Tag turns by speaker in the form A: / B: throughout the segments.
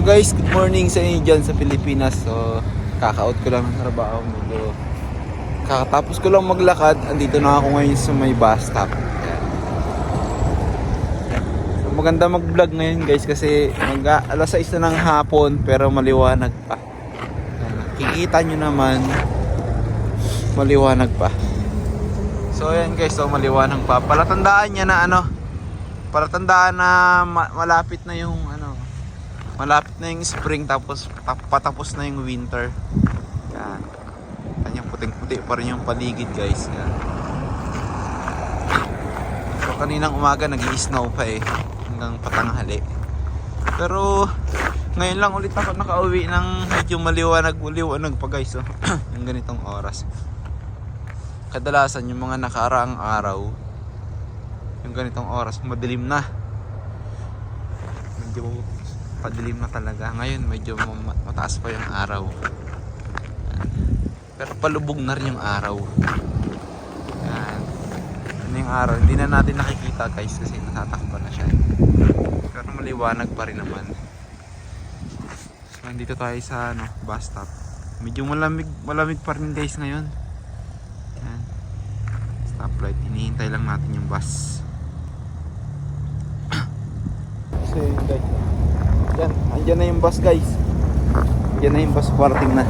A: Guys, good morning sa inyo dyan sa Pilipinas. So, kaka-out ko lang ng trabaho. Medyo kakatapos ko lang maglakad. Andito na ako ngayon sa may bus stop. So, maganda mag-vlog ngayon guys kasi mag alas 6 na ng hapon pero maliwanag pa. Kikita nyo naman maliwanag pa. So ayan guys, so maliwanag pa. Palatandaan niya na ano, palatandaan na ma- malapit na yung malapit na yung spring tapos pa- patapos na yung winter. Yan. Kanyang puting-puti pa rin yung paligid guys. Yan. So kaninang umaga nag-i-snow pa eh hanggang patanghali. Pero ngayon lang ulit ako nakauwi ng medyo maliwanag-liwanag pa guys. So, yung ganitong oras. Kadalasan yung mga nakaraang araw yung ganitong oras madilim na. Medyo padilim na talaga. Ngayon medyo ma- mataas pa yung araw. Pero palubog na rin yung araw. Yan. Ano yung araw? Hindi na natin nakikita guys kasi natatakpan na siya. Pero maliwanag pa rin naman. Nandito tayo sa ano, bus stop. Medyo malamig, malamig pa rin guys ngayon. Yan. Stoplight. Hinihintay lang natin yung bus. Yun guys. Yan. Andyan na yung bus guys. Andyan na yung bus. Parating na.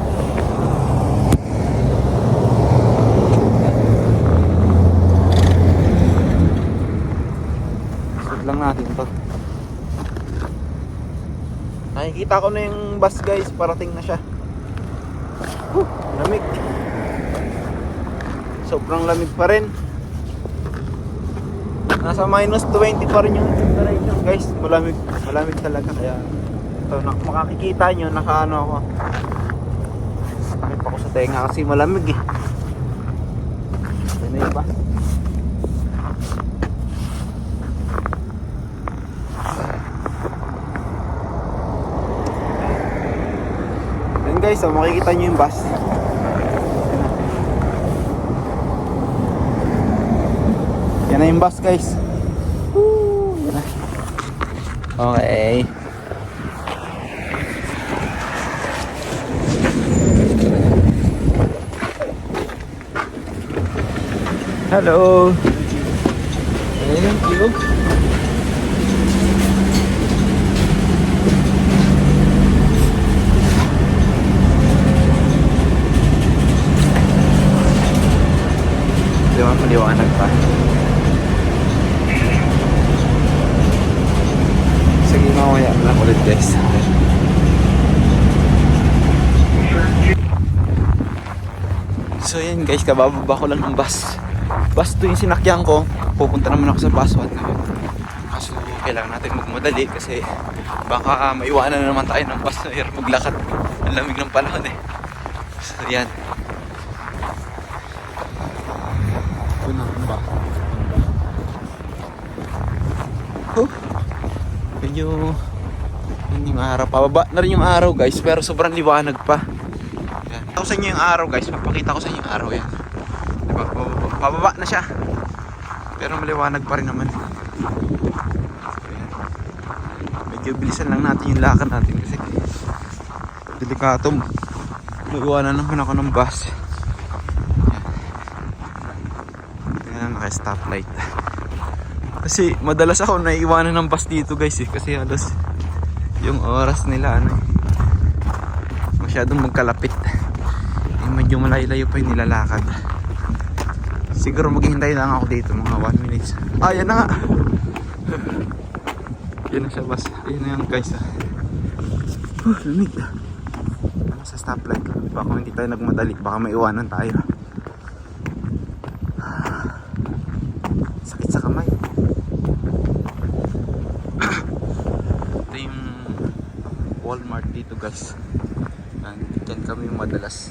A: Stop lang natin to. Nakikita ko na yung bus guys. Parating na siya. Whew, lamig. Sobrang lamig pa rin. Nasa minus 20 pa rin yung temperature guys. Malamig, malamig talaga kaya ito na, makikita nyo nakaano ako. May pa ko sa tenga kasi malamig eh. Ano yun ba? Yan guys, so makikita nyo yung bus. Yan na yung bus guys. Okay. Hello. Thank you. Di ba maliwanag pa? So yun guys, kabababa ko lang ng bus. Bus to yung sinakyan ko. Pupunta naman ako sa bus 1 ngayon. Kaso kailangan natin magmadali kasi baka uh, maiwanan na naman tayo ng bus na hirap maglakad. Ang lamig ng panahon eh. So yan. Ito na ba? Huh? Medyo yung araw. Pababa na rin yung araw guys pero sobrang liwanag pa. Yan. Ako sa inyo yung araw guys. Papakita ko sa inyo yung araw yan. Diba? Pababa, pababa na siya. Pero maliwanag pa rin naman. So, yan. Medyo bilisan lang natin yung lakad natin kasi delikato. Naiwanan naman ako ng bus. Yan. Yan naka-stoplight. Kasi madalas ako naiiwanan ng bus dito guys eh. Kasi halos yung oras nila ano. Masyadong magkalapit. Eh, medyo malayo-layo pa yung nilalakad. Siguro maghihintay lang ako dito mga 1 minutes. Ah, yan na nga. yan na siya bus. Yan na yan guys. ah. Huh, lamig. Sa stoplight. Baka hindi tayo nagmadali. Baka maiwanan tayo. Sakit sa kamay. Ito yung Walmart dito guys. Yan, dyan kami madalas.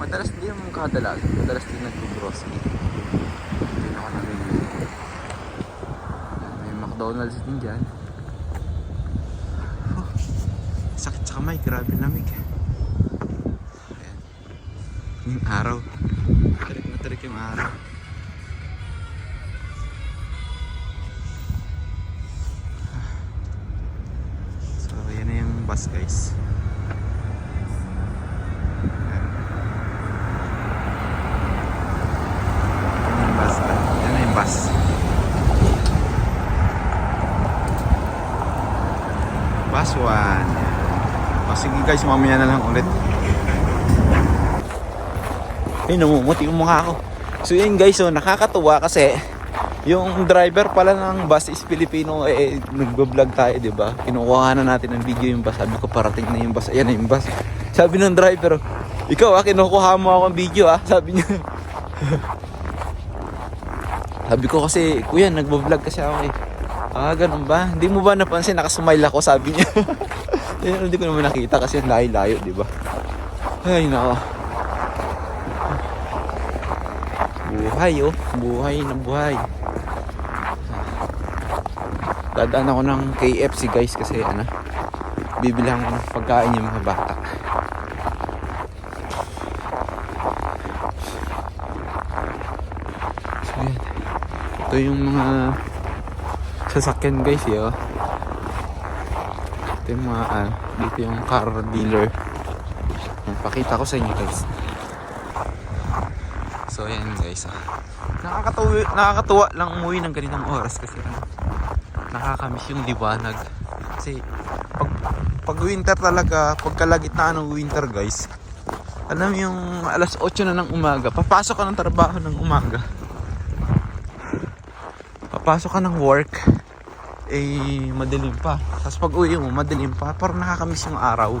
A: Madalas din yung kadalas. Madalas din nag-grocery. Ako namimili. Yan, May McDonald's din dyan. Sakit sa kamay. Grabe lamig. Ayan. Yung araw. Tarik na tarik yung araw. Yung bus guys. Ah. Yung bus. Bus 1. O sige guys, mamaya na lang ulit. Ay, namumuti yung mukha ko. So yun guys, so nakakatuwa kasi yung driver pala ng bus is Filipino eh nagbo-vlog tayo, 'di ba? Kinukuha na natin ng video yung bus. Sabi ko parating na yung bus. Ayan na yung bus. Sabi ng driver, ikaw ah, kinukuha mo ako ng video ah. Sabi niya. Sabi ko kasi, kuya, nagbo-vlog kasi ako eh. Ah, ganun ba? Hindi mo ba napansin nakasmile ako, sabi niya. eh, hindi ko naman nakita kasi ang layo-layo, di ba? Ay, nako. Buhay oh. Buhay na buhay. Dadaan ako ng KFC guys kasi ano, bibilang ko ng pagkain yung mga bata. So yan. Ito yung mga sasakyan guys yo. Ito yung mga ah, dito yung car dealer. Pakita ko sa inyo guys. So yan guys. ah. Nakakatuwa, nakakatuwa lang umuwi ng ganitong oras kasi ano, nakakamiss yung liwanag. Kasi pag, pag winter talaga, pag kalagitnaan ng winter guys, alam yung alas 8 na ng umaga, papasok ka ng trabaho ng umaga. Papasok ka ng work, eh madilim pa. Tapos pag uwi mo, madilim pa. Parang nakakamiss yung araw.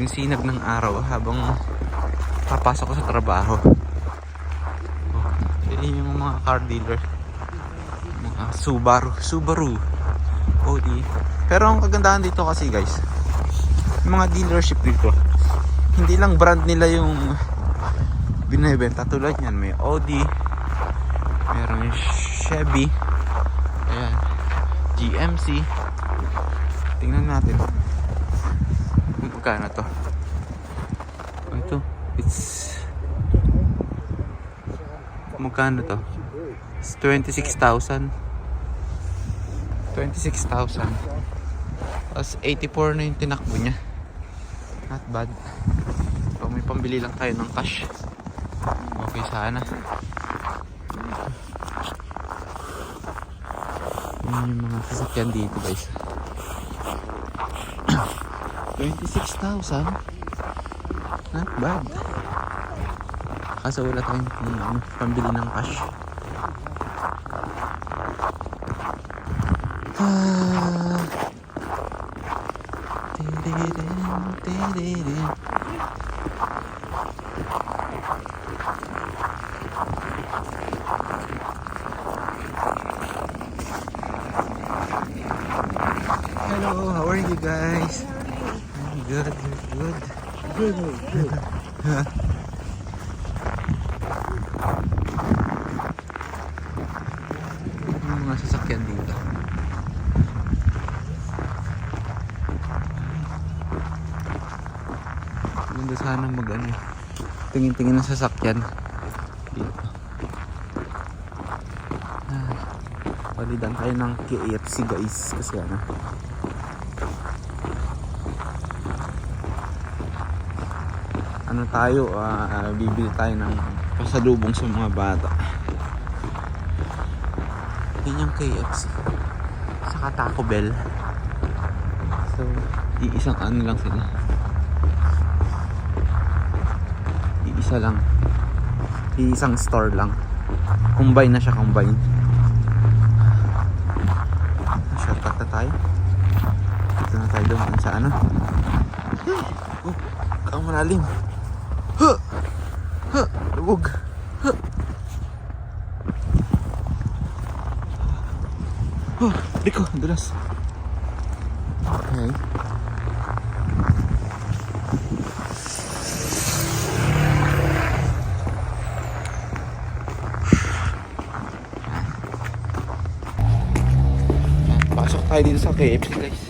A: Yung sinag ng araw habang papasok ko sa trabaho. Oh, yun yung mga car dealer. Mga Subaru. Subaru. Audi. Pero ang kagandahan dito kasi guys, mga dealership dito, hindi lang brand nila yung binibenta. Tulad yan, may Audi, meron yung Chevy, ayan, GMC. Tingnan natin. Kung magkano to. Ito, it's magkano to? It's 26,000. 26,000. Tapos 84 na tinakbo niya. Not bad. So may pambili lang tayo ng cash. Okay sana. Yun yung mga sasakyan dito guys. 26,000. Not bad. Kaso wala tayong um, pambili ng cash. Hello, how are you guys? I'm good, good, good.
B: Good, good.
A: Tingin-tingin ng sasakyan dito. Ah, palidan tayo ng KFC guys kasi ano. Ano tayo, ah, bibili tayo ng pasalubong sa mga bata. Yun yung KFC. Saka Taco Bell. So, iisang ano lang sila. Iisa lang. Iisang store lang. Combine na siya, combine. Shortcut na tayo. Dito na tayo doon sa ano. Oh, ang malalim. Huh! Huh! Lubog. Huh! Oh, Rico, dulas. Okay. Tayo dito sa KFC guys.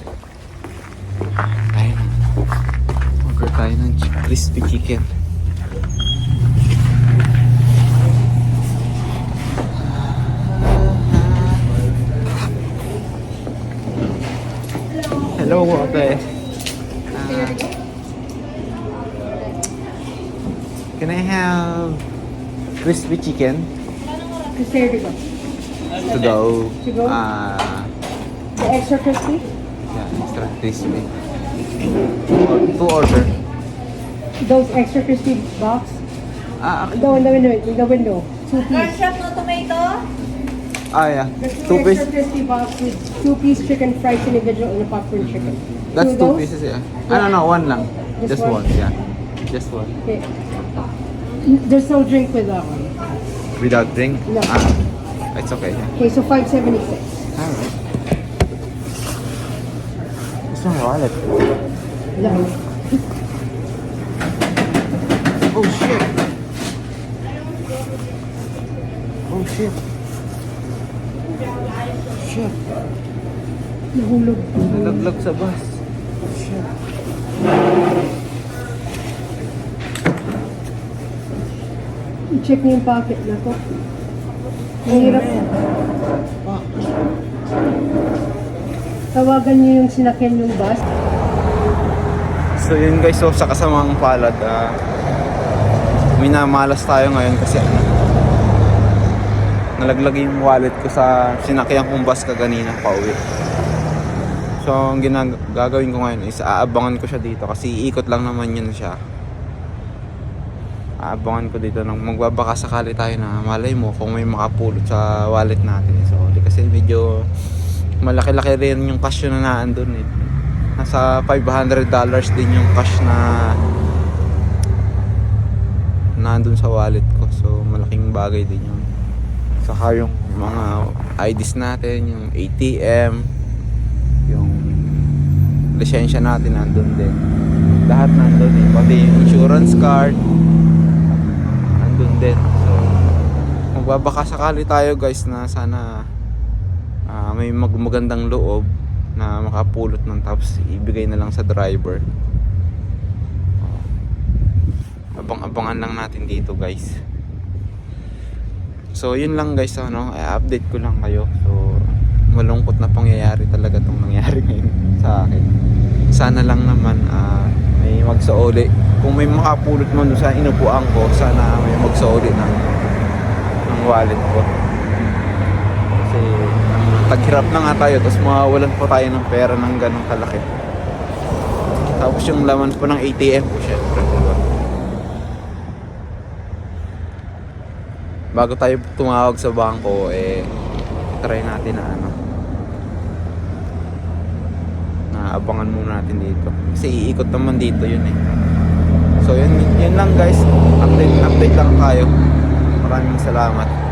A: Tayo ng order tayo ng crispy chicken. Hello, ate. Can I have crispy chicken
C: to go?
A: to go?
C: To go?
A: Ah,
C: The extra crispy?
A: yeah, extra crispy. Or to order.
C: Those extra crispy box?
A: Ah, okay.
C: No, in the window, in the window. Two
D: Corn
C: piece.
D: chop, no tomato?
A: Ah, yeah.
C: There's
A: Two
C: two extra
A: piece.
C: crispy box with two piece chicken fried individual and a popcorn chicken.
A: That's
C: of
A: two pieces, yeah. I don't know, one lang.
C: Just
A: Just
C: one?
A: one, yeah. Just one.
C: Okay. There's no drink with that one.
A: Without drink?
C: No.
A: Ah, it's okay. Yeah.
C: Okay, so 576.
A: Alright. Wallet?
C: No.
A: Oh shit! Oh shit! Shit!
C: Nahulog.
A: Nalaglag sa bus. Shit.
C: I-check niyo yung pocket na to. Mahirap na. Tawagan niyo yung sinakyan yung bus.
A: So yun guys, so sa kasamang palad, ah, minamalas tayo ngayon kasi ano, nalaglag yung wallet ko sa sinakyan kong bus kaganina pa uwi. So ang gagawin ko ngayon is aabangan ko siya dito kasi iikot lang naman yun siya. Aabangan ko dito nang magbabaka sakali tayo na malay mo kung may makapulot sa wallet natin. So kasi medyo malaki-laki rin yung cash na naandun eh. Nasa $500 din yung cash na nandun sa wallet ko. So malaking bagay din yun. Saka yung mga IDs natin, yung ATM, yung lisensya natin nandun din. Lahat nandun eh. Pati yung insurance card, nandun din. So, magbabaka sakali tayo guys na sana ah, may mag magandang loob na makapulot nun tapos ibigay na lang sa driver. Abang-abangan lang natin dito guys. So yun lang guys ano, i-update ko lang kayo. So malungkot na pangyayari talaga tong nangyari ngayon sa akin. Sana lang naman ah, may magsauli. Kung may makapulot man sa inupuan ko, sana may magsauli ng, ng wallet ko. Kasi taghirap na nga tayo, tapos mawawalan pa tayo ng pera ng ganong kalaki. Tapos yung laman po ng ATM ko, syempre? Bago tayo tumawag sa bangko, eh, try natin na ano, na abangan muna natin dito. Kasi iikot naman dito yun eh. So yun, yun lang guys, update, update lang tayo. Maraming salamat.